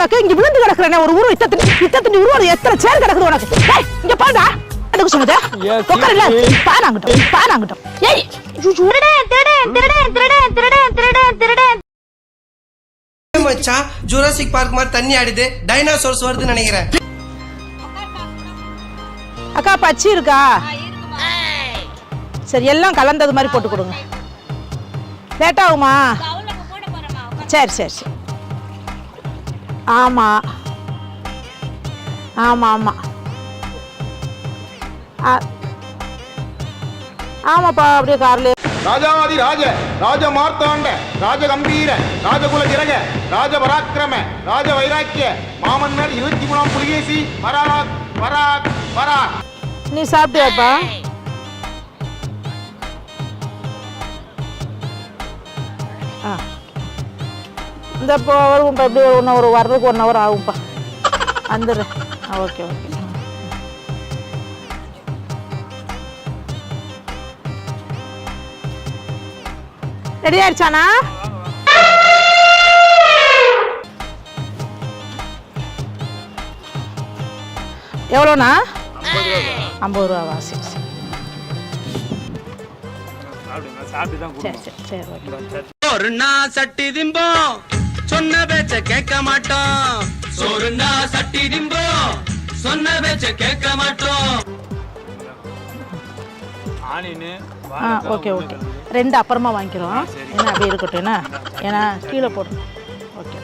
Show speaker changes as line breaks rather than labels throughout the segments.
உனக்கு? இங்க விழுந்து கிடக்குறேன் ஒரு உருவம் இத்தனை இத்தனை உருவம் எத்தனை சேர் கிடக்குது உனக்கு? ஏய் இங்க பாருடா. அதுக்கு சொன்னது
Yes,
உட்கார இல்ல.
yes.
பானாங்கட்டும் பானாங்கட்டும் ஏய்
திருடன் திருடன் திருடன் திருடன் திருடன் திருடன் திருடன்.
மச்சான் ஜூராசிக் பார்க் மாதிரி தண்ணி ஆடுது. டைனோசர்ஸ் வருதுன்னு நினைக்கிறேன்.
அக்கா பச்சி இருக்கா? சரி எல்லாம் கலந்தது மாதிரி போட்டு கொடுங்க. லேட் ஆகுமா? சரி சரி சரி. ஆமா. ஆமா ஆமா. ஆ. ஆமாப்பா அப்படியே கார்ல
ராஜாவாதி ராஜ ராஜ மார்த்தாண்ட ராஜ கம்பீர ராஜகுல திரக ராஜ பராக்கிரம ராஜ வைராக்கிய மாமன்னர் இருபத்தி மூணாம் புலிகேசி பராக் பராக் பராக்
நீ சாப்பிட்டியாப்பா? இந்த இப்போ வருவோம்ப்பா எப்படி ஒன்று ஒரு வர்றதுக்கு ஒன் ஹவர் ஆகும்ப்பா வந்துடுறேன் ஆ ஓகே ஓகே. ரெடி ஆயிடுச்சாண்ணா? எவ்வளோண்ணா? ஐம்பது ரூபாவா? சரி சரி.
சோறுனா சட்டி திம்போம். சொன்ன பேச்ச கேட்க மாட்டோம். சோறுனா சட்டி திம்போம் சொன்ன பேச்ச கேட்க மாட்டோம்.
ஆனின்னு
ஆ ஓகே ஓகே. ரெண்டு அப்புறமா வாங்கிக்கிறோம். ஏன்னா அப்படியே இருக்கட்டும் என்ன? ஏன்னா கீழே போடுறோம் ஓகே.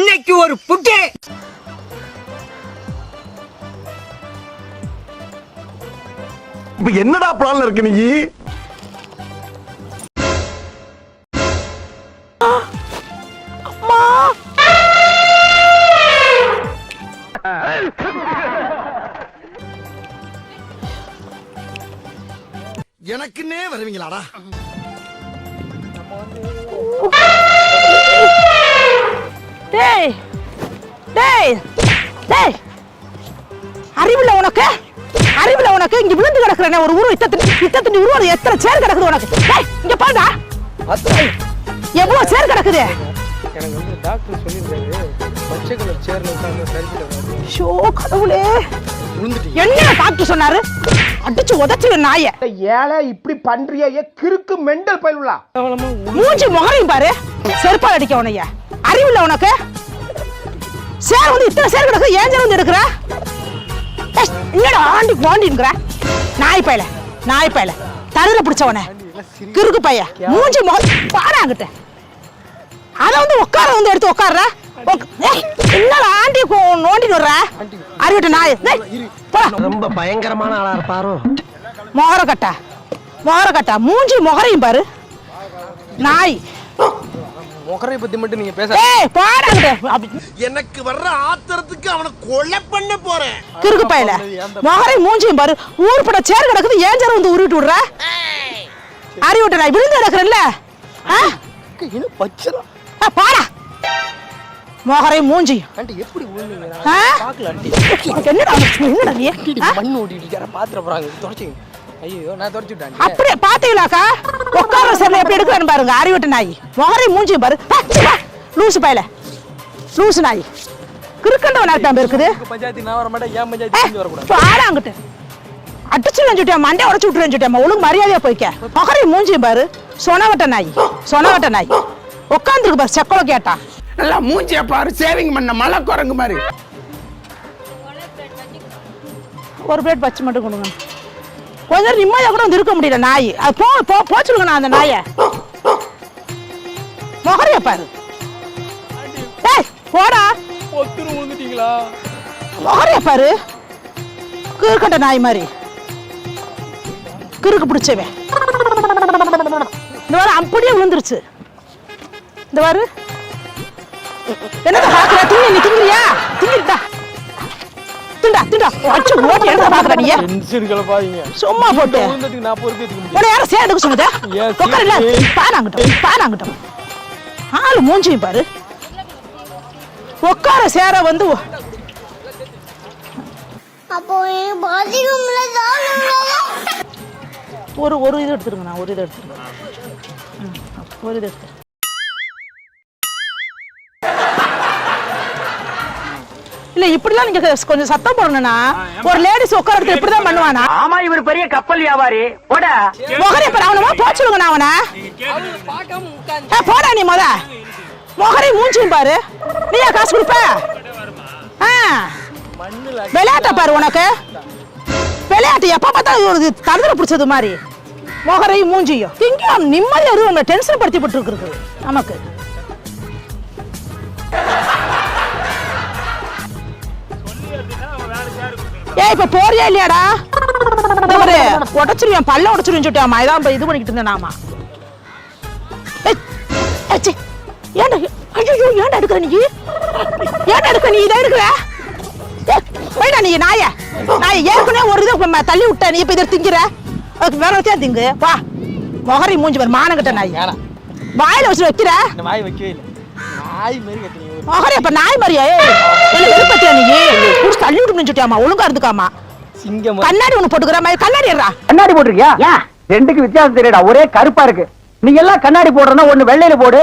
இன்னைக்கு ஒரு புட்டு.
இப்ப என்னடா பிளான்ல இருக்கு நீ? எனக்குன்னே வருவீங்களாடா?
டேய் டேய் டேய். அறிவில்ல உனக்கு? அறிவில்ல உனக்கு? இங்க விழுந்து கிடக்குறேன் ஒரு உருவம் இத்தனை இத்தனை உருவம் எத்தனை சேர் கிடக்குது உனக்கு? டேய் இங்க பாருடா. எவ்வளவு சேர் கிடக்குது?
எனக்கு வந்து டாக்டர் சொல்லியிருந்தாரு. பச்சை கலர் சேர்ல உட்காந்து சரிக்கிட்டு
ஷோ கடவுளே. என்ன டாக்டர் சொன்னாரு? அடிச்சு உதச்சு நாய.
ஏழை இப்படி பண்றிய கிறுக்கு மெண்டல் பயிலுலா
மூஞ்சி முகரையும் பாரு. செருப்பால் அடிக்க உனைய அறிவில்ல உனக்கு. சேர் வந்து இத்தனை சேர் கிடக்கு ஏன் சேர் வந்து எடுக்கிற? ஆண்டி குவாண்டிங்கிற நாய் பயல நாய் பயல தருல பிடிச்சவன. கிறுக்கு பைய மூஞ்சி முகம் பாடாங்கிட்ட அத வந்து உட்கார வந்து எடுத்து உட்கார்ற? என்னடா ஆண்டி கு- நோண்டிட்டு வர்ற அறிவிட்ட நாய். டேய், போடா.
ரொம்ப பயங்கரமான ஆளா இருப்பாரோ.
மொகர கட்டா. மொகர கட்டா. மூஞ்சி முகரையும் பாரு. நாய்.
முகரை பத்தி மட்டும் நீங்க பேச
ஏய் அப்படி.
எனக்கு வர்ற ஆத்திரத்துக்கு அவனை கொலை பண்ண போறேன்.
கிறுக்கு பயல. மொகரை மூஞ்சியும் பாரு. ஊர் பட சேர் கிடக்குது. ஏன் சேர் வந்து உருவிட்டு விடுற? அறி விட்ட நான் விழுந்து கிடக்குறேன்ல. ஆ?
என்ன பச்சலாம்
ஆ, பாடா. மொகரை மூஞ்சி.
எப்படி
அப்படியே பாத்தீங்களாக்கா உட்கார சேர்ல எப்படி எடுக்கிறேன்னு பாருங்க அறிவிட்ட நாய். மொகரை மூஞ்சியும் பாரு. லூசு பயல. லூசு நாய். கிறுக்கண்டவன் தான் இருக்குது.
பஞ்சாயத்து நான் வர மாட்டேன் ஏன் பஞ்சாயத்து செஞ்சு வரக்கூடாது.
பாடாங்கிட்டு அடிச்சு நினைச்சுட்டேன் மண்டை உடச்சு விட்டு நினைச்சுட்டேன் ஒழுங்கு மரியாதையா போய்க்க. மகரை மூஞ்சியும் பாரு. சொனவட்ட நாய் சொனவட்ட நாய். உட்காந்துருக்கு பாரு செக்கோல கேட்டா.
நல்லா மூஞ்சிய பாரு சேவிங் பண்ண மலை குரங்கு மாதிரி.
ஒரு பிளேட் பச்சை மட்டும் கொடுங்க. கொஞ்ச நேரம் நிம்மதியா கூட வந்து இருக்க முடியல நாய். அது போ போ போச்சுடுங்க நான் அந்த நாயை. மொகரைய பாரு. ஏய் போடா.
ஒத்துரு விழுந்துட்டீங்களா
மொகரைய பாரு. கிறுக்கட்ட நாய் மாதிரி. கிறுக்கு பிடிச்சவன். இந்த வாரு அப்படியே விழுந்துருச்சு இந்த வாரு என்னடா பாக்குற திங்க நீ திங்கிறியா திங்கிட்டா திண்டா திண்டா. அச்சு ஓட்டி எடுத்து பாக்குற நீ?
டென்ஷன் கிளப்பாதீங்க
சும்மா போட்டு.
விழுந்ததுக்கு நான் பொறுப்பேற்றுக்க முடியும்
உன யாரும் சேர்ந்துக்க சொன்னது? உட்கார இல்ல? பானாங்கட்டும் பானாங்கட்டும். ஆளு மூஞ்சியும் பாரு. உட்கார சேர வந்து ஒரு ஒரு இது எடுத்துருங்க நான் ஒரு இது எடுத்துருங்க. ஒரு இது எடுத்து இல்ல இப்படிலாம் நீங்க கொஞ்சம் சத்தம் போடணும்னா ஒரு லேடிஸ் உட்கார இப்படிதான் பண்ணுவானா?
ஆமா இவர் பெரிய கப்பல் வியாபாரி. போடா.
முகரை பாரு அவனமா போச்சுடுங்க நான் அவனை. போடா நீ முத. முகரை மூஞ்சியும் பாரு. நீயா காசு கொடுப்ப? ஆ. விளையாட்ட பாரு உனக்கு. விளையாட்டு எப்ப பார்த்தா ஒரு தடுதல பிடிச்சது மாதிரி. முகரையும் மூஞ்சியும். திங்கும் நிம்மதியா இரு உங்களை டென்ஷன் படுத்தி போட்டு இருக்கு நமக்கு. ஏய் இப்ப போறியா இல்லையாடா? ஒரு உடச்சிருவேன் பல்ல உடச்சிருவேன் சொல்லிட்டாமா இதான் இது பண்ணிக்கிட்டு இருந்தேன் நாமா. ஏய், ஏய், சீ. ஏன்டா ஐயோ ஏன்டா எடுக்கிற நீ? ஏன்டா எடுக்க நீ? இதை எடுக்கிற? போய்டா நீ நாய. நாய ஏற்கனவே ஒரு இதை தள்ளி விட்ட நீ இப்ப இதை திங்கிற? அதுக்கு வேற வச்சா திங்கு? வா. முகரி மூஞ்சி பாரு மானங்கிட்ட நாய். வாயில வச்சு வைக்கிற?
வாய் வைக்கவே இல்லை. நாய் மாரி
முகரி அப்ப நாய் மாதிரியா? என்ன வெறுப்பத்தியா நீ? புடிச்சு தள்ளி விட்டு சொல்லிட்டாமா ஒழுங்கா இருந்துக்காமா
சிங்கம்.
கண்ணாடி ஒண்ணு போட்டுக்கிற மாதிரி கண்ணாடி ஏறா.
கண்ணாடி போட்டிருக்கியா? ரெண்டுக்கு வித்தியாசம் தெரியடா ஒரே கருப்பா இருக்கு. நீ எல்லாம் கண்ணாடி போடுறனா ஒண்ணு வெள்ளையில போடு.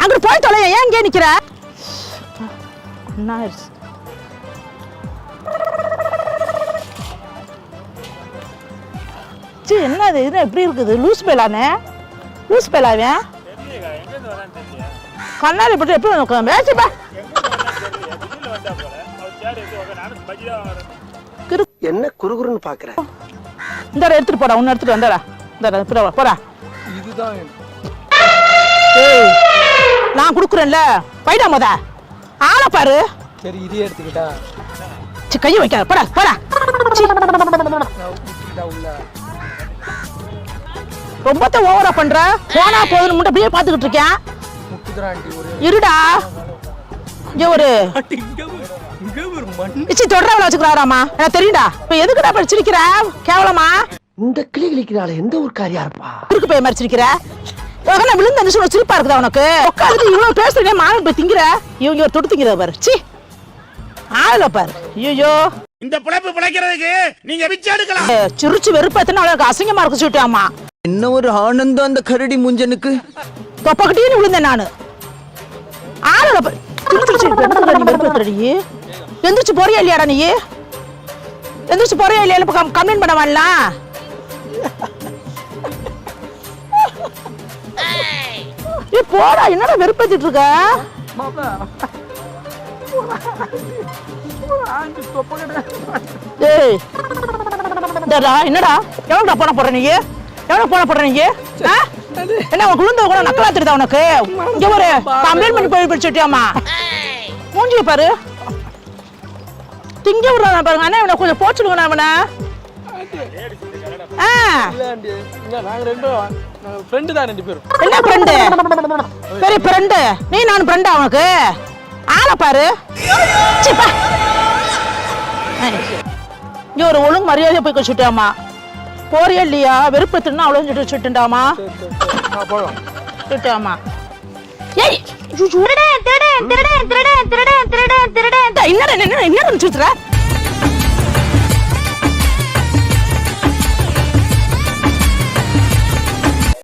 அங்கிட்டு போய் தொலை ஏன் இங்கே நிக்கிற. சீ என்ன இது எப்படி இருக்குது? லூஸ் பேலானே லூஸ் பேலாவேன் கண்ணாடி போட்டு எப்படி வந்து வேச்சுப்பா
என்ன குறுகுறுன்னு பாக்குற
இந்த எடுத்துட்டு போடா ஒன்னு எடுத்துட்டு வந்தடா. இந்த போடா போடா.
இதுதான்
நான் கொடுக்குறேன்ல. போயிடா முத. ஆளை பாரு.
சரி இதே எடுத்துக்கிட்டா.
சி கையை வைக்காத. போடா போடா. ரொம்பத்த ஓவரா பண்ற. போனா போதுன்னு மட்டும் அப்படியே பாத்துக்கிட்டு இருக்கேன் இருடா. இங்க ஒரு.
ஒரு
இச்சி தொடரவள வச்சுக்கிறாராமா? எனக்கு தெரியும்டா இப்ப எதுக்குடா இப்படி சிரிக்கிற கேவலமா?
இந்த கிளி கிளிக்கிறாள் எந்த ஊர்க்காரியா இருப்பா
இருக்கு போய் மாதிரி சிரிக்கிற உனக்கு நான் விழுந்த நிமிஷம் சிரிப்பா இருக்குதா உனக்கு? உட்காந்துட்டு இவ்வளவு பேசுறீங்க மானம் போய் திங்கிற? இவங்க ஒரு தொட்டு திங்கிற பாரு. சி. ஆளல பாரு. ஐயோ
இந்த பிழைப்பு பிழைக்கிறதுக்கு நீங்க பிச்சை எடுக்கலாம்.
சிரிச்சு வெறுப்பத்தின அவளுக்கு அசிங்கமா இருக்கு சொல்லிட்டாமா
என்ன ஒரு ஆனந்தம் அந்த கரடி முஞ்சனுக்கு?
தொப்பக்கிட்டே விழுந்தேன் நானு. ஆளல நீ நீ? எந்திரிச்சு போறியா இல்லையாடா நீ? எந்திரிச்சு போறியா இல்லையா? இப்ப கம்ப்ளைண்ட் பண்ண வரலாம் ஏ போடா என்னடா வெறுப்பேத்திட்டு இருக்க? ஏய் என்னடா? எவ்வளோடா போன போடுற நீ? எவ்வளோ போன போடுற நீ? ஆ? என்ன உனக்கு விழுந்த கூட நக்கலா தெரியுதா உனக்கு? இங்க ஒரு கம்ப்ளைண்ட் பண்ணி போய் பிடிச்சிட்டியாமா மூஞ்சி பாரு. திங்க விடுறான் பாருங்க. அண்ணா இவனை கொஞ்சம் போச்சுடுங்க அவனை. ஆ.
நாங்க ஃப்ரெண்டு தான் ரெண்டு பேரும்.
என்ன ஃப்ரெண்டு பெரிய ஃப்ரெண்டு நீ நான் ஃப்ரெண்டா உனக்கு? ஆளை பாரு. இங்க ஒரு ஒழுங்கு மரியாதையா போய் வச்சுட்டாமா போறியா இல்லையா? வெறுப்பத்துனா அவ்வளோ சொல்லிட்டு சுட்டுண்டாமா சுட்டாமா ஏய்
திருடன் திருடன் திருடன் திருடன் திருடன் திருடன்
என்னடா என்ன என்ன சுத்துற